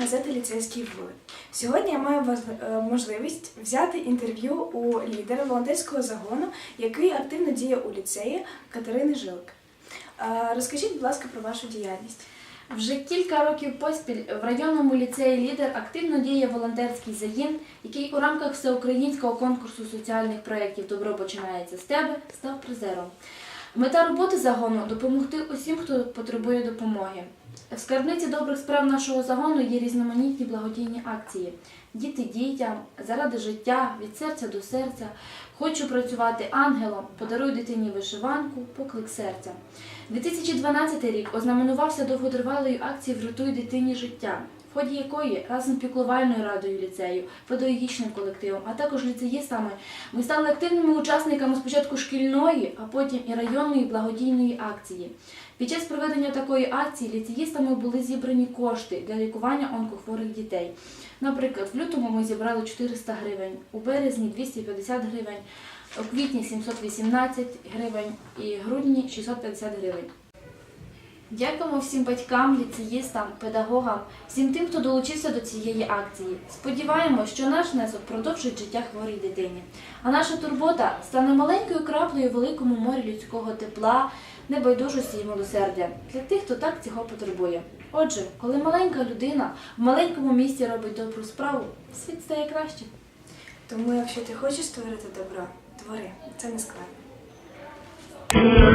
газети Ліцейський вулик. Сьогодні я маю е, можливість взяти інтерв'ю у лідера волонтерського загону, який активно діє у ліцеї Катерини Жилик. Е, Розкажіть, будь ласка, про вашу діяльність. Вже кілька років поспіль в районному ліцеї лідер активно діє волонтерський загін, який у рамках всеукраїнського конкурсу соціальних проєктів Добро починається з тебе став призером. Мета роботи загону допомогти усім, хто потребує допомоги. В скарбниці добрих справ нашого загону є різноманітні благодійні акції. Діти дітям, заради життя, від серця до серця. Хочу працювати ангелом, подаруй дитині вишиванку, поклик серця. 2012 рік ознаменувався довготривалою акцією Врятуй дитині життя, в ході якої разом з піклувальною радою ліцею, педагогічним колективом, а також ліцеїстами, ми стали активними учасниками спочатку шкільної, а потім і районної благодійної акції. Під час проведення такої акції ліцеїстами були зібрані кошти для лікування онкохворих дітей. Наприклад, в лютому ми зібрали 400 гривень, у березні 250 гривень, у квітні 718 гривень і грудні 650 гривень. Дякуємо всім батькам, ліцеїстам, педагогам, всім тим, хто долучився до цієї акції. Сподіваємось, що наш внесок продовжить життя хворій дитині. А наша турбота стане маленькою краплею в великому морі людського тепла, небайдужості і милосердя для тих, хто так цього потребує. Отже, коли маленька людина в маленькому місті робить добру справу, світ стає краще. Тому, якщо ти хочеш створити добро, твори. Це не складно.